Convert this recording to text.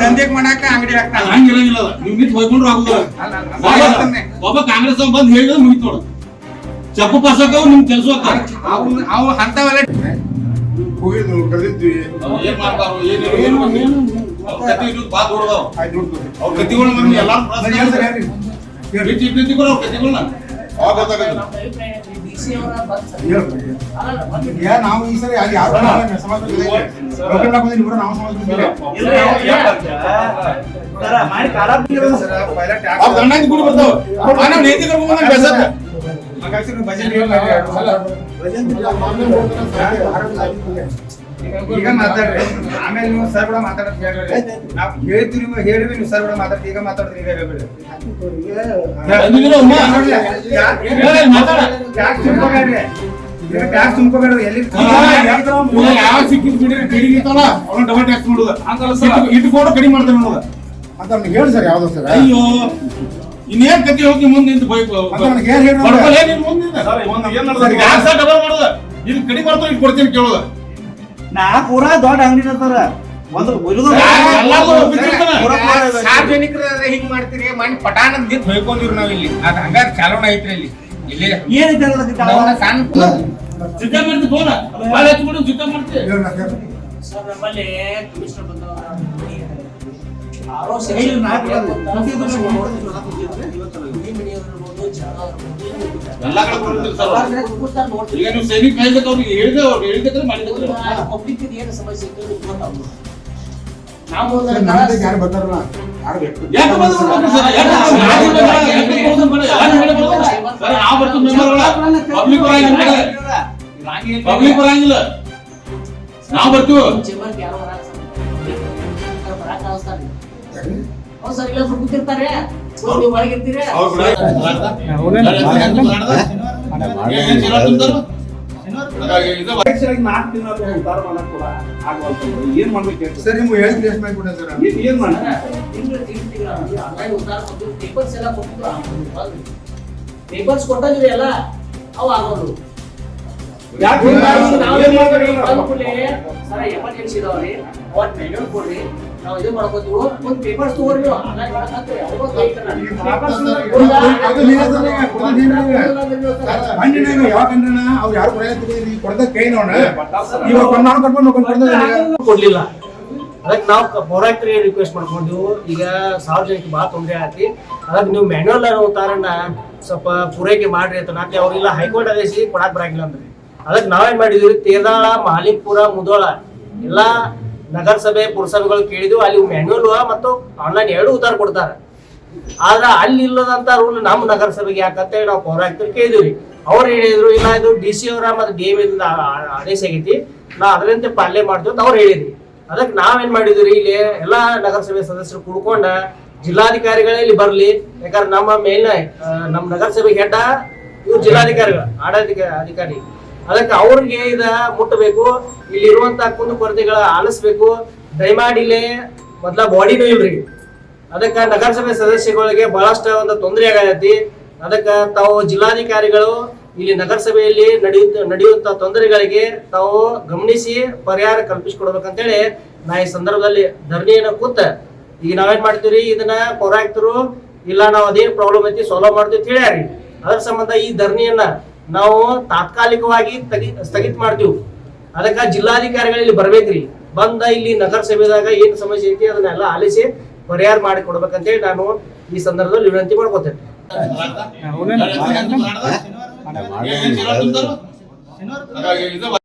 ದಂಧೆಗ್ ಮಾಡಾಕ ಅಂಗಡಿ ಹಾಕ್ತಾನ ಹಂಗಿರಂಗಿಲ್ಲ ನೀವು ನಿಂತು ಹೋಗ್ಕೊಂಡ್ರು ಆಗುದಿಲ್ಲ ಒಬ್ಬ- ಕಾಂಗ್ರೆಸ್ ಬಂದ್ ಹೇಳಿದ್ರೆ ಮುಗಿತ್ ನೋಡು. ಚಪ್ಪು ಪಾಸಕ್ಕ ನಿಮ್ ಕೆಲಸ ಅವ್ನು ಅವು ಅಂತವೆಲ್ಲ ಹೋಗಿದ್ದು ಕರೆದಿದ್ವಿ ಏನ್ ಮಾಡ್ತಾರೋ ಏನು. ಅವ್ರ ಕತ್ತಿ ಇಟ್ಟು ಬಾ ದೊಡ್ಡದಾವ ಅವ್ರ ಕತ್ತಿಗಳು ಎಲ್ಲಾರು ಅವ್ರ ಕತ್ತಿಗಳನ್ನ. ಅವಾಗ ಗೊತ್ತಾಗಲ್ಲ ನಾವು ಈ ಸರಿ ಅಲ್ಲಿ ಯಾರು ಸಮಾಜ ಇಬ್ರು ನಾವು ಸಮಾಜ ಗಂಡ ಬರ್ತಾವ ನೇತಿ ಕರ್ಕೊಂಡ್. ಹಾಗಾಗಿ ನೀವು. ಈಗ ಮಾತಾಡ್ರಿ. ಆಮೇಲೆ ನೀವು ಸರ್ ಕೂಡ ಮಾತಾಡೋದು ಹೇಳ್ರಿ ನಾವು ಹೇಳ್ತೀವಿ ನೀವು ಹೇಳ್ರಿ ನೀವು ಸರ್ ಕೂಡ ಮಾತಾಡ್ತೀವಿ ಈಗ ಮಾತಾಡ್ತೀವಿ ಈಗ ಹೇಳ್ಬೇಡಿ? ಟ್ಯಾಕ್ಸ್ ಎಲ್ಲಿ ಯಾವ ಸಿಕ್ಕಿದ್ ಬಿಡ್ರಿ? ಕಡಿಮೆ ಇರ್ತಾವಲ್ಲ ಅವ್ನ ಡಬಲ್ ಟ್ಯಾಕ್ಸ್ ಮಾಡುದ. ಕಡಿಮೆ ಮಾಡ್ತಾನೆ ನೋಡುದ ಅಂತ ಅವ್ನಿಗೆ ಹೇಳಿ ಸರ್ ಯಾವ್ದು ಸರ್ ಅಯ್ಯೋ ಇನ್ನೇನ್ ಕತಿ ಹೋಗಿ ಮುಂದೆ ನಿಂತು ಬೈಕ್ ಏನ್ ಮುಂದೆ ಡಬಲ್ ಮಾಡುದ? ಇಲ್ಲಿ ಕಡಿಮೆ ಮಾಡ್ತಾನೆ ಇಟ್ ಕೊಡ್ತೀನಿ ಕೇಳುದ. ನಾ ಪೂರಾ ದೊಡ್ಡ ಅಂಗಡಿ ಇರ್ತಾರ ಒಂದು ಇರುದು ಸಾರ್ವಜನಿಕರ ಹಿಂಗ್ ಮಾಡ್ತೀರಿ ಮಣ್ಣು ಪಟಾನ್ ಹೊಯ್ಕೊಂಡಿವ್ರಿ ನಾವ್ ಇಲ್ಲಿ ಅದ್ ಹಂಗ ಚಾಲೋಣ ಐತ್ರಿ ಇಲ್ಲಿ ಇಲ್ಲಿ ಏನೈತೆ ಸಣ್ಣ ಮಾಡ್ತಿ ಹಚ್ಕೊಂಡು ಮಾಡ್ತಿ ಕೇಳ್ರಿ. ಸರ್ ನಮ್ಮಲ್ಲಿ ಕಮಿಷನರ್ ಬಂದವರು ಆರೋ ನಾಲ್ಕು ಇವತ್ತು ಎಲ್ಲಾ ಕಡೆ ಸರ್ ಈಗ ನೀವು ಸೈನಿಕ ಕಾಯ್ದಕ್ಕೆ ಅವ್ರಿಗೆ ಹೇಳಿದೆ ಅವ್ರು ಹೇಳಿದ್ರೆ ಮಾಡಿದ್ರೆ ಪಬ್ಲಿಕ್ ಏನು ಸಮಸ್ಯೆ. ನಾವು ಯಾರು ಬರ್ತಾರಲ್ಲ ಯಾರು ಬೇಕು? ಯಾಕೆ ಬರ್ತಾರೆ? ಪಬ್ಲಿಕ್ ಬರಂಗಿಲ್ಲ. ನಾವು ಬರ್ತೀವಿ. ಯಾರೋ ಬರಾಕ್ ಸರ್. ಇಲ್ಲ ಕೂತಿರ್ತಾರೆ ನೀವು ಏನ್ ಮಾಡ್ಬೇಕು ಸರ್ ನಿಮ್ಗೆ ಹೇಳಿದ್ರೆ ಎಷ್ಟು ಮಾಡ್ಬಿಟ್ಟೆ ಸರ್? ಏನ್- ಏನ್ ಮಾಡ ತಿಂಗಳು ತಿಂಗಳು ಆನ್ಲೈನ್ ಉದ್ದಾರ ಕೊಟ್ಟು ಪೇಪರ್ಸ್ ಎಲ್ಲ ಕೊಟ್ಟಿದ್ದು ಪೇಪರ್ಸ್ ಕೊಟ್ಟಿದ್ವಿ ಎಲ್ಲ ಅವು ಆಗೋದು ಯಾಕೆ? ನಾವು ನಾವು ನಾವು? ಸರ್ ಎಮರ್ಜೆನ್ಸಿ ಇದಾವ್ರಿ. ಅವತ್ ಮೆನ್ಯೂ ಕೊಡ್ರಿ. ನಾವು ಇದು ಮಾಡ್ಕೋತೀವಿ. ಒಂದ್ ಪೇಪರ್ಸ್ ತಗೋರಿ ನೀವು ಆನ್ಲೈನ್ ಮಾಡಕಂತ ಯಾವಾಗ ಹಣ್ಣಿನಾಗ ಯಾವ ಕಂಡ್ರನ ಅವ್ರು ಯಾರು ಕೊಡೋದು ಕೊಡದ ಕೈ ನೋಡ ಇವಾಗ ಕೊಂಡ್ ನಾನು ಕಟ್ಕೊಂಡು ಕೊಂಡ್ ಕೊಡ್ಲಿಲ್ಲ. ಅದಕ್ಕೆ ನಾವು ಪೌರಾಕ್ತರಿಗೆ ರಿಕ್ವೆಸ್ಟ್ ಮಾಡ್ಕೊಂಡು ಈಗ ಸಾರ್ವಜನಿಕ ಭಾಳ ತೊಂದರೆ ಆತಿ ಅದಕ್ಕೆ ನೀವು ಮ್ಯಾನ್ಯಲ್ ತಾರಣ್ಣ ಸ್ವಲ್ಪ ಪೂರೈಕೆ ಮಾಡ್ರಿ ಅಂತ. ನಾಕೆ ಅವ್ರಿಲ್ಲ ಹೈಕೋರ್ಟ್ ಆದೇಶಿ ಕೊಡಕ್ ಬರಂಗಿಲ್ಲ ಅಂದ್ರೆ. ಅದಕ್ಕೆ ನಾವೇನ್ ಮಾಡಿದ್ವಿ? ತೇದಾಳ ಮಾಲಿಕ್ಪುರ ಮುದೋಳ. ಎಲ್ಲಾ ನಗರಸಭೆ ಪುರಸಭೆಗಳು ಕೇಳಿದ್ವಿ, ಅಲ್ಲಿ ಮ್ಯಾನ್ಯುವಲ್ ಮತ್ತು ಆನ್ಲೈನ್ ಎರಡು ಉತ್ತರ ಕೊಡ್ತಾರೆ. ಆದ್ರೆ ಅಲ್ಲಿ ಇಲ್ಲದಂತ ರೂಲ್ ನಮ್ಮ ನಗರಸಭೆಗೆ ಯಾಕಂತೇಳಿ ನಾವು ಪೌರಾಯುಕ್ತರು ಕೇಳಿದ್ವಿ. ಅವ್ರು ಹೇಳಿದ್ರು, ಇಲ್ಲ ಇದು ಡಿ ಸಿ ಅವರ ಮತ್ತು ಡಿ ಎಂ ಇಂದ ಆದೇಶ ಆಗೈತಿ. ನಾ ಅದರಂತೆ ಪಾಲನೆ ಮಾಡ್ತೀವಿ ಅಂತ ಅವ್ರು ಹೇಳಿದ್ವಿ ಅದಕ್ಕೆ ನಾವೇನ್ ಮಾಡಿದ್ವಿ ಇಲ್ಲಿ ಎಲ್ಲಾ ನಗರಸಭೆ ಸದಸ್ಯರು ಕುಡ್ಕೊಂಡ ಜಿಲ್ಲಾಧಿಕಾರಿಗಳೇ ಇಲ್ಲಿ ಬರ್ಲಿ. ಯಾಕಂದ್ರೆ ನಮ್ಮ ಮೇಲಿನ ನಮ್ಮ ನಗರಸಭೆ ಹೆಡ್ಡ ಇವ್ರು ಜಿಲ್ಲಾಧಿಕಾರಿಗಳು, ಆಡಳಿತ ಅಧಿಕಾರಿ. ಅದಕ್ಕೆ ಅವ್ರಿಗೆ ಇದ ಮುಟ್ಟಬೇಕು. ಇಲ್ಲಿ ಇರುವಂತ ಕುಂದು ಕೊರತೆಗಳ ಆಲಿಸ್ಬೇಕು. ದಯಮಾಡಿ ಇಲ್ಲಿ ಮೊದ್ಲ ಬಾಡಿನೂ ಇಲ್ರಿ. ಅದಕ್ಕ ನಗರಸಭೆ ಸದಸ್ಯಗಳಿಗೆ ಬಹಳಷ್ಟು ಒಂದು ತೊಂದರೆ ಆಗೈತಿ. ಅದಕ್ಕ ತಾವು ಜಿಲ್ಲಾಧಿಕಾರಿಗಳು ಇಲ್ಲಿ ನಗರಸಭೆಯಲ್ಲಿ ನಡೆಯುತ್ತ, ನಡೆಯುವಂತ ತೊಂದರೆಗಳಿಗೆ ತಾವು ಗಮನಿಸಿ ಪರಿಹಾರ ಕಲ್ಪಿಸಿಕೊಡ್ಬೇಕಂತೇಳಿ ನಾ ಈ ಸಂದರ್ಭದಲ್ಲಿ ಧರಣಿಯನ್ನ ಕೂತ ಈಗ ನಾವೇನ್ ಮಾಡ್ತೀವಿ ಇದನ್ನ ಪೌರಾಯಕ್ತರು, ಇಲ್ಲ ನಾವು ಅದೇನ್ ಪ್ರಾಬ್ಲಮ್ ಐತಿ ಸಾಲ್ವ್ ಮಾಡ್ತೀವಿ ಅಂತ ಹೇಳ್ಯಾರಿ ಅದ್ರ ಸಂಬಂಧ ಈ ಧರಣಿಯನ್ನ ನಾವು ತಾತ್ಕಾಲಿಕವಾಗಿ ತಗಿ ಸ್ಥಗಿತ ಮಾಡ್ತೀವಿ ಅದಕ್ಕೆ ಜಿಲ್ಲಾಧಿಕಾರಿಗಳು ಇಲ್ಲಿ ಬರ್ಬೇಕ್ರಿ ಬಂದ ಇಲ್ಲಿ ನಗರಸಭೆದಾಗ ಏನು ಸಮಸ್ಯೆ ಐತಿ ಅದನ್ನೆಲ್ಲ ಆಲಿಸಿ ಪರಿಹಾರ ಮಾಡಿ ಕೊಡ್ಬೇಕಂತೇಳಿ ನಾನು ಈ ಸಂದರ್ಭದಲ್ಲಿ ವಿನಂತಿ ಮಾಡ್ಕೋತೇನೆ ಹಾಗಾಗಿ ಇದು